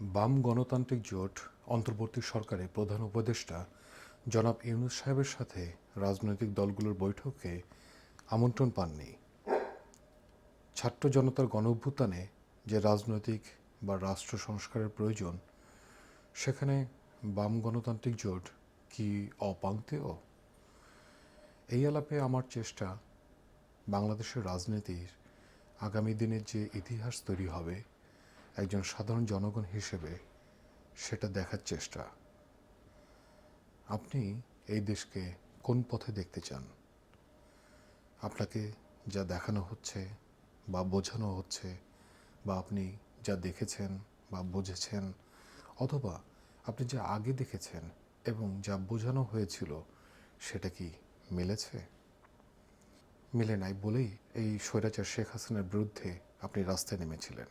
বাম গণতান্ত্রিক জোট অন্তর্বর্তী সরকারের প্রধান উপদেষ্টা জনাব ইউনুস সাহেবের সাথে রাজনৈতিক দলগুলোর বৈঠকে আমন্ত্রণ পাননি। ছাত্র জনতার গণ অভ্যুত্থানে যে রাজনৈতিক বা রাষ্ট্র সংস্কারের প্রয়োজন, সেখানে বাম গণতান্ত্রিক জোট কি অপাঙ্ক্তেয় এই আলাপে আমার চেষ্টা বাংলাদেশের রাজনীতির আগামী দিনের যে ইতিহাস তৈরি হবে একজন সাধারণ জনগণ হিসেবে সেটা দেখার চেষ্টা। আপনি এই দেশকে কোন পথে দেখতে চান? আপনাকে যা দেখানো হচ্ছে বা বোঝানো হচ্ছে বা আপনি যা দেখেছেন বা বুঝেছেন অথবা আপনি যা আগে দেখেছেন এবং যা বোঝানো হয়েছিল সেটা কি মিলেছে? মিলে নাই বলেই এই স্বৈরাচার শেখ হাসিনার বিরুদ্ধে আপনি রাস্তায় নেমেছিলেন।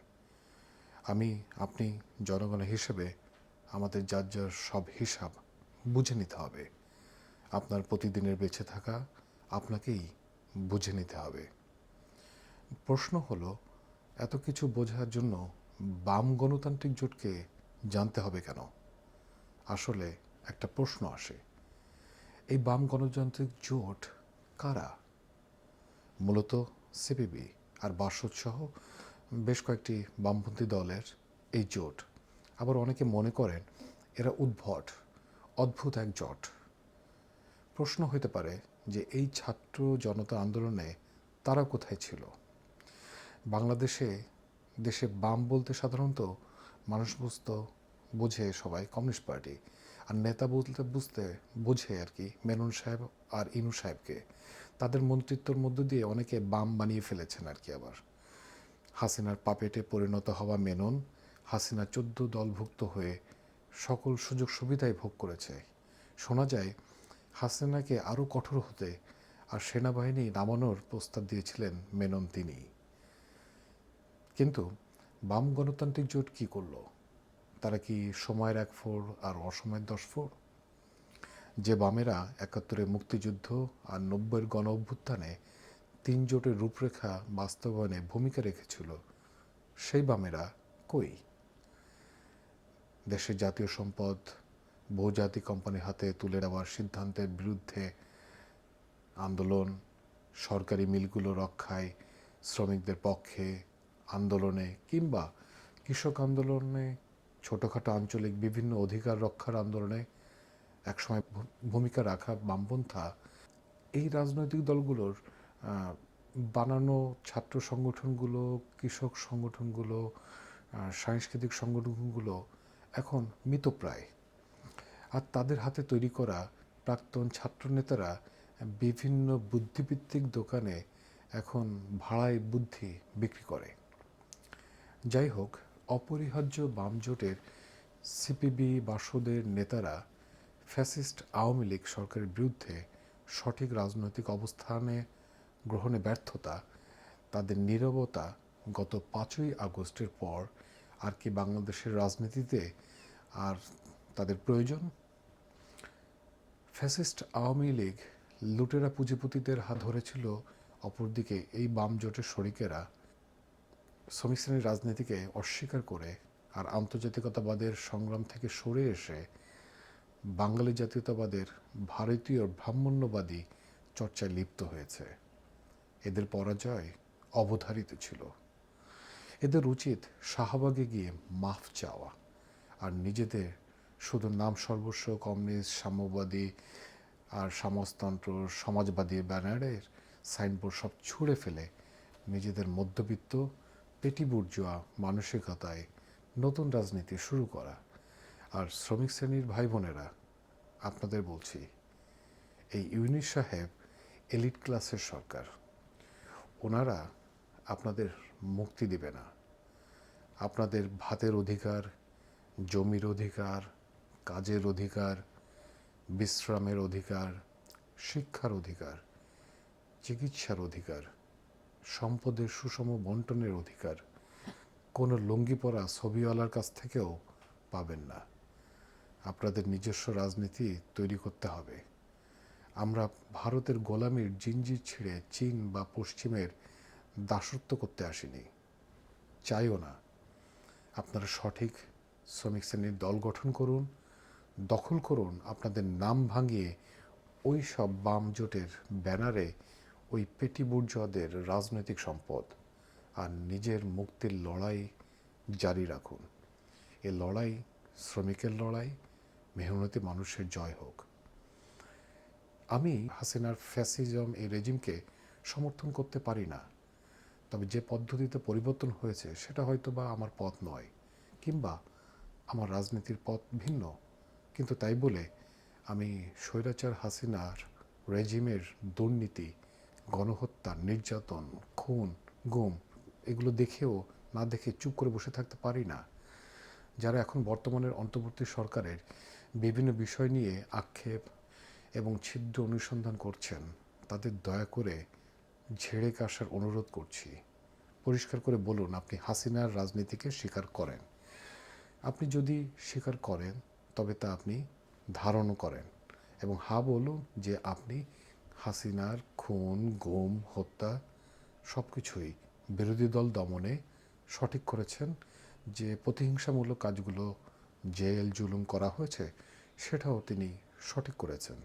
আমি, আপনি জনগণ হিসেবে আমাদের যার যার সব হিসাব বুঝে নিতে হবে। আপনার প্রতিদিনের বেঁচে থাকা আপনাকেই বুঝে নিতে হবে। প্রশ্ন হলো, এত কিছু বোঝার জন্য বাম গণতান্ত্রিক জোটকে জানতে হবে কেন? আসলে একটা প্রশ্ন আসে। এই বাম গণতান্ত্রিক জোট কারা? মূলত সিপিবি আর বাসদ সহ বেশ কয়েকটি বামপন্থী দলের এই জোট। আবার অনেকে মনে করেন এরা উদ্ভট, অদ্ভুত এক জোট। প্রশ্ন হতে পারে যে এই ছাত্র জনতা আন্দোলনে তারা কোথায় ছিল? বাংলাদেশে দেশে বাম বলতে সাধারণত মানুষ বুঝতো, বোঝে সবাই কমিউনিস্ট পার্টি। আর নেতা বলতে বুঝতে বোঝে আর কি মেনন সাহেব আর ইনু সাহেবকে। তাদের মন্ত্রিত্বর মধ্য দিয়ে অনেকে বাম বানিয়ে ফেলেছেন আর কি আবার। হাসিনার পাপেটে পরিণত হওয়া মেনন হাসিনা চোদ্দ দলভুক্ত হয়ে সকল সুযোগ সুবিধাই ভোগ করেছে। শোনা যায়, হাসিনাকে আরও কঠোর হতে আর সেনাবাহিনী নামানোর প্রস্তাব দিয়েছিলেন মেনন তিনি। কিন্তু বাম গণতান্ত্রিক জোট কী করল? তারা কি সময়ের এক ফোর আর অসময়ের দশ ফোর যে বামেরা একাত্তরে মুক্তিযুদ্ধ আর নব্বইয়ের গণ অভ্যুত্থানে তিন জোটের রূপরেখা বাস্তবায়নে ভূমিকা রেখেছিল সেই বামেরা কই? দেশের জাতীয় সম্পদ, বহুজাতিক কোম্পানির হাতে তুলে দেওয়ার সিদ্ধান্তের বিরুদ্ধে আন্দোলন, সরকারি মিলগুলো রক্ষায় শ্রমিকদের পক্ষে আন্দোলনে কিংবা কৃষক আন্দোলনে ছোটোখাটো আঞ্চলিক বিভিন্ন অধিকার রক্ষার আন্দোলনে একসময় ভূমিকা রাখা বামপন্থা, এই রাজনৈতিক দলগুলোর বানানো ছাত্র সংগঠনগুলো, কৃষক সংগঠনগুলো সাংস্কৃতিক সংগঠনগুলো এখন মৃতপ্রায়। আর তাদের হাতে তৈরি করা প্রাক্তন ছাত্রনেতারা বিভিন্ন বুদ্ধিভিত্তিক দোকানে এখন ভাড়ায় বুদ্ধি বিক্রি করে। যাই হোক, অপরিহার্য বামজোটের সিপিবি বাসদের নেতারা ফ্যাসিস্ট আওয়ামী লীগ সরকারের বিরুদ্ধে সঠিক রাজনৈতিক অবস্থানে গ্রহণে ব্যর্থতা, তাদের নীরবতা গত পাঁচই আগস্টের পর আর কি বাংলাদেশের রাজনীতিতে আর তাদের প্রয়োজন? ফ্যাসিস্ট আওয়ামী লীগ লুটেরা পুঁজিপতিদের হাত ধরেছিল অপরদিকে এই বাম জোটের শরিকেরা। শ্রমিক শ্রেণির রাজনীতিকে অস্বীকার করে আর আন্তর্জাতিকতাবাদের সংগ্রাম থেকে সরে এসে বাঙালি জাতীয়তাবাদের ভারতীয় ব্রাহ্মণ্যবাদী চর্চায় লিপ্ত হয়েছে। এদের পরাজয় অবধারিত ছিল। এদের উচিত শাহবাগে গিয়ে মাফ চাওয়া আর নিজেদের শুধু নাম সর্বস্ব, কমিউনিস্ট, সাম্যবাদী আর সমাজতন্ত্র, সমাজবাদী ব্যানারের সাইনবোর্ড সব ছুঁড়ে ফেলে নিজেদের মধ্যবিত্ত পেটিবুর্জোয়া মানসিকতায় নতুন রাজনীতি শুরু করা। আর শ্রমিক শ্রেণির ভাই বোনেরা আপনাদের বলছি, এই ইউনিস সাহেব এলিট ক্লাসের সরকার। ওনারা আপনাদের মুক্তি দিবে না। আপনাদের ভাতের অধিকার, জমির অধিকার, কাজের অধিকার, বিশ্রামের অধিকার, শিক্ষার অধিকার, চিকিৎসার অধিকার, সম্পদের সুষম বন্টনের অধিকার কোনো লুঙ্গি পরা ছবিওয়ালার কাছ থেকেও পাবেন না। আপনাদের নিজস্ব রাজনীতি তৈরি করতে হবে। আমরা ভারতের গোলামির জিঞ্জির ছিঁড়ে চীন বা পশ্চিমের দাসত্ব করতে আসিনি। চাইও না। আপনারা সঠিক শ্রমিক শ্রেণির দল গঠন করুন, দখল করুন, আপনাদের নাম ভাঙিয়ে ওই সব বাম জোটের ব্যানারে ওই পেটি বুর্জোয়াদের রাজনৈতিক সম্পদ আর নিজের মুক্তির লড়াই জারি রাখুন। এ লড়াই শ্রমিকের লড়াই, মেহনতি মানুষের জয় হোক। আমি হাসিনার ফ্যাসিজম এই রেজিমকে সমর্থন করতে পারি না। তবে যে পদ্ধতিতে পরিবর্তন হয়েছে, সেটা হয়তো বা আমার পথ নয়, কিংবা আমার রাজনীতির পথ ভিন্ন। কিন্তু তাই বলে আমি স্বৈরাচার হাসিনার রেজিমের দুর্নীতি, গণহত্যা, নির্যাতন, খুন, গুম, এগুলো দেখেও না দেখে চুপ করে বসে থাকতে পারি না। যারা এখন বর্তমানের অন্তর্বর্তী সরকারের বিভিন্ন বিষয় নিয়ে আক্ষেপ এবং ছিদ্র অনুসন্ধান করছেন, তাদের দয়া করে ঝেড়ে কাশার অনুরোধ করছি। পরিষ্কার করে বলুন, আপনি হাসিনার রাজনীতিকে স্বীকার করেন। আপনি যদি স্বীকার করেন, তবে তা আপনি ধারণও করেন। এবং হা বলুন যে আপনি হাসিনার খুন, গুম, হত্যা সব কিছুই বিরোধী দল দমনে সঠিক করেছেন। যে প্রতিহিংসামূলক কাজগুলো জেল জুলুম করা হয়েছে, সেটাও তিনি সঠিক করেছেন।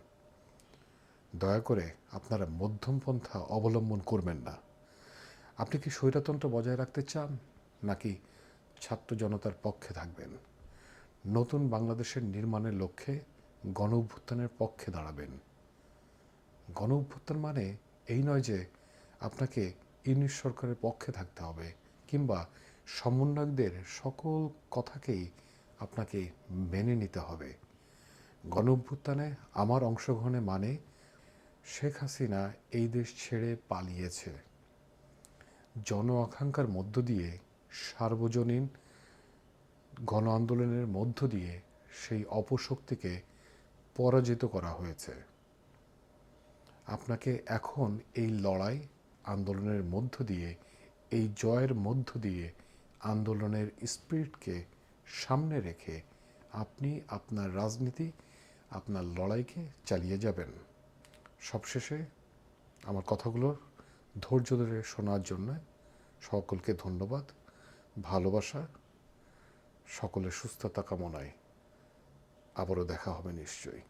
দয়া করে আপনারা মধ্যমপন্থা অবলম্বন করবেন না। আপনি কি স্বৈরতন্ত্র বজায় রাখতে চান, নাকি ছাত্র জনতার পক্ষে থাকবেন? নতুন বাংলাদেশের নির্মাণের লক্ষ্যে গণ অভ্যুত্থানের পক্ষে দাঁড়াবেন। গণ অভ্যুত্থান মানে এই নয় যে আপনাকে ইউনিট সরকারের পক্ষে থাকতে হবে, কিংবা সমন্বয়কদের সকল কথাকেই আপনাকে মেনে নিতে হবে। গণ অভ্যুত্থানে আমার অংশগ্রহণে মানে শেখ হাসিনা এই দেশ ছেড়ে পালিয়েছে। জন আকাঙ্ক্ষার মধ্য দিয়ে, সার্বজনীন গণ আন্দোলনের মধ্য দিয়ে সেই অপশক্তিকে পরাজিত করা হয়েছে। আপনাকে এখন এই লড়াই, আন্দোলনের মধ্য দিয়ে, এই জয়ের মধ্য দিয়ে, আন্দোলনের স্পিরিটকে সামনে রেখে আপনি আপনার রাজনীতি, আপনার লড়াইকে চালিয়ে যাবেন। সবশেষে আমার কথাগুলো ধৈর্য ধরে শোনার জন্য সকলকে ধন্যবাদ, ভালোবাসা, সকলের সুস্থতা কামনায় আবারও দেখা হবে নিশ্চয়ই।